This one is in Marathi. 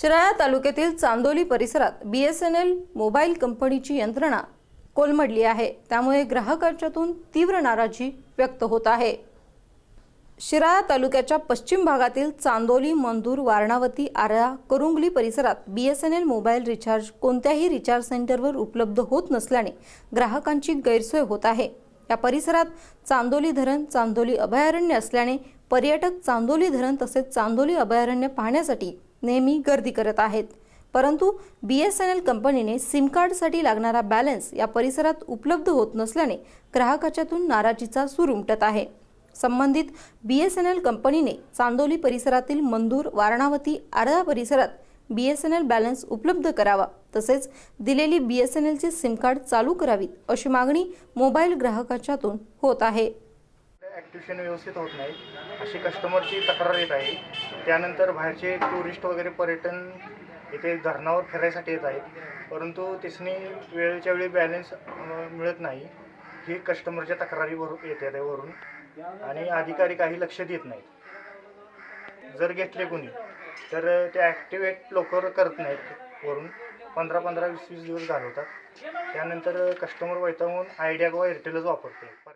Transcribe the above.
शिराळा तालुक्यातील चांदोली परिसरात B S N L mobile कंपनीची यंत्रणा कोलमडली आहे. त्यामुळे ग्राहकांच्यातून तीव्र नाराजी व्यक्त होत आहे. शिराळा तालुक्याच्या पश्चिम भागातील चांदोली मंदूर वारणावती आरळा करुंगली परिसरात B S N L mobile recharge कोणत्याही रिचार्ज सेंटरवर उपलब्ध होत नसल्याने ग्राहकांची गैरसोय होत आहे. या परिसरात चांदोली धरण चांदोली अभयारण्य असल्याने पर्यटक चांदोली धरण तसेच चांदोली अभयारण्य पाहण्यासाठी नेहमी गर्दी करत आहेत. परंतु बी एस एन एल कंपनीने सिम कार्डसाठी लागणारा बॅलन्स या परिसरात उपलब्ध होत नसल्याने ग्राहकाच्यातून नाराजीचा सूर उमटत आहे. संबंधित बी एस एन एल कंपनीने चांदोली परिसरातील मंदूर वारणावती आरळा परिसरात B S N L balance उपलब्ध करावा तसेच दिलेली बी एस एन एलची सिम कार्ड चालू करावीत अशी मागणी मोबाईल ग्राहकाच्यातून होत आहे. ट्युशन व्यवस्थित होत नाही. अशी कस्टमरची तक्रार येत आहे. त्यानंतर बाहेरचे टुरिस्ट वगैरे पर्यटन इथे धरणावर फिरायसाठी येत आहेत. परंतु तिसनी वेळेच्या वेळी बॅलन्स मिळत नाही. ही कस्टमरच्या तक्रारीवर येते आहे वरून. आणि अधिकारी काही लक्ष देत नाहीत. जर घेतले कोणी तर ते ॲक्टिवेट लवकर करत नाहीत वरून. पंधरा पंधरा वीस वीस दिवस घालवतात. त्यानंतर कस्टमर वैतावून आयडिया किंवा एअरटेलच वापरते